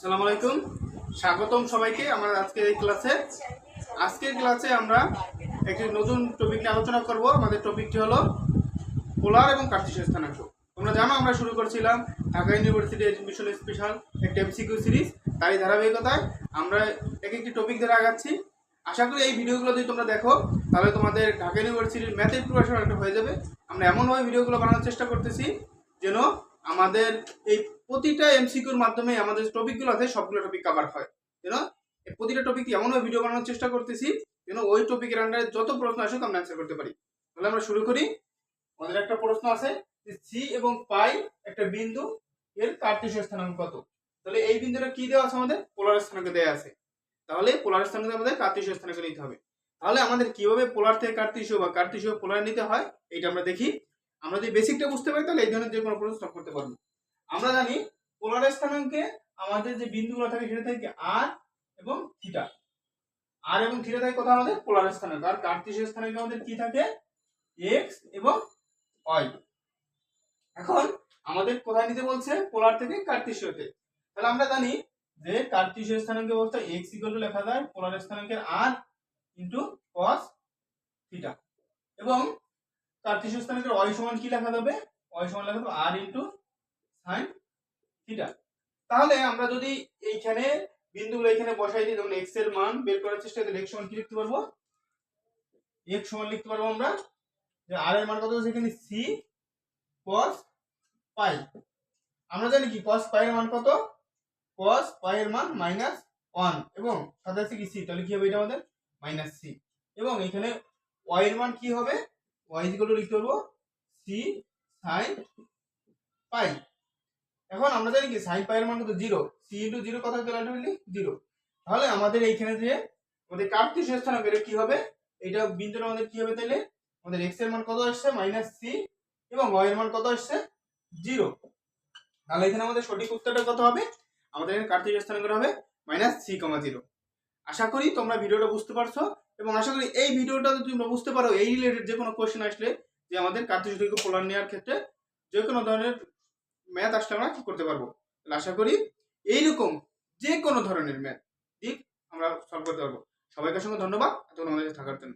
আসসালামু আলাইকুম। স্বাগতম সবাইকে আমার আজকের এই ক্লাসে। আজকের ক্লাসে আমরা একটি নতুন টপিক নিয়ে আলোচনা করব। আমাদের টপিকটি হলো পোলার এবং কার্তিসীয় স্থানাঙ্ক। তোমরা জানো, আমরা শুরু করেছিলাম ঢাকা ইউনিভার্সিটি এডমিশন স্পেশাল একটা এমসিকিউ সিরিজ তারই ধারাবাহিকতায় আমরা এক একটি টপিক ধরে আগাচ্ছি। আশা করি এই ভিডিওগুলো যদি তোমরা দেখো, তাহলে তোমাদের ঢাকা ইউনিভার্সিটির ম্যাথের প্রিপারেশন একটা হয়ে যাবে। আমরা এমনভাবে ভিডিওগুলো বানানোর চেষ্টা করতেছি যেন আমাদের এই প্রতিটা এমসিকিউর মাধ্যমে আমাদের টপিকগুলো আছে, সবগুলো টপিক কভার হয়। যেন প্রতিটা টপিক এমনভাবে ভিডিও বানানোর চেষ্টা করতেছি যেন ওই টপিকের আন্ডারে যত প্রশ্ন আসুক, আমরা অ্যান্সার করতে পারি। তাহলে আমরা শুরু করি। আমাদের একটা প্রশ্ন আছে সি এবং পাই একটা বিন্দু, এর কার্তেশীয় স্থানাঙ্ক কত? তাহলে এই বিন্দুটা কি দেওয়া আছে আমাদের? পোলার স্থানাঙ্ক দেওয়া আছে। তাহলে পোলার স্থানাঙ্ক আমাদের কার্তেশীয় স্থানাঙ্ক নিতে হবে। তাহলে আমাদের কীভাবে পোলার থেকে কার্তেশীয় বা কার্তেশীয় পোলার নিতে হয় এটা আমরা দেখি। আমরা যদি বেসিকটা বুঝতে পারি, তাহলে এই ধরনের যে কোনো প্রশ্ন solve করতে পারব। আমরা জানি পোলার স্থানাঙ্কে আমাদের যে বিন্দুগুলো থাকে, সেটা থাকে আর এবং থিটা আর এবং থিটা থাকে কোথাও আমাদের? পোলার স্থানাঙ্ক। আর কার্তেশীয় স্থানাঙ্কে আমাদের কি থাকে? এক্স এবং ওয়াই এখন আমাদের কোথায় নিতে বলছে? পোলার থেকে কার্তেশীয়তে তাহলে আমরা জানি যে কার্তেশীয় স্থানাঙ্ক অবস্থা এক্স ইকুয়াল টু লেখা যায় পোলার স্থানাঙ্কের আর ইন্টু কস থিটা এবং কার্তেশীয় স্থানাঙ্কের ওয়াই সমান কি লেখা যাবে? ওয়াই সমান লেখা যাবে আর ইন্টু সাইন থিটা তাহলে আমরা যদি এইখানে বিন্দুগুলো এখানে বসাই দিই তখন এক্সের মান বের করার চেষ্টা করি এক্স সমান কি লিখতে পারব? এক্স সমান লিখতে পারব আমরা যে আর এর মান কত আছে এখানে? সি cos পাই আমরা জানি কি? cos পাই এর মান কত? cos পাই এর মান মাইনাস ওয়ান এবং সাথে আছে কি? সি তাহলে কি হবে এটা আমাদের? মাইনাস সি এবং এখানে y এর মান কি হবে? Y equal to C sine pi এখন কি মান zero C zero ultimately zero তাহলে আমাদের এইখানে যে আমাদের হবে? আমাদের হবে তাহলে আমাদের মান কত আসছে? মাইনাস সি এবং y এর মান কত আসছে? জিরো তাহলে এখানে আমাদের সঠিক উত্তরটা কত হবে? আমাদের এখানে স্থানাঙ্ক হবে মাইনাস সি কমা জিরো আশা করি তোমরা ভিডিওটা বুঝতে পারছ এবং আশা করি এই ভিডিওটা যদি তোমরা বুঝতে পারো, এই রিলেটেড যে কোনো কোয়েশ্চেন আসলে যে আমাদের কার্যসূচীকে পোলার নেওয়ার ক্ষেত্রে যে কোনো ধরনের ম্যাথ আসলে আমরা কি করতে পারব। তাহলে আশা করি এইরকম যে কোনো ধরনের ম্যাথ ঠিক আমরা সলভ করতে পারব। সবাইকার সঙ্গে ধন্যবাদ। এতক্ষণ আমাদের থাকার জন্য।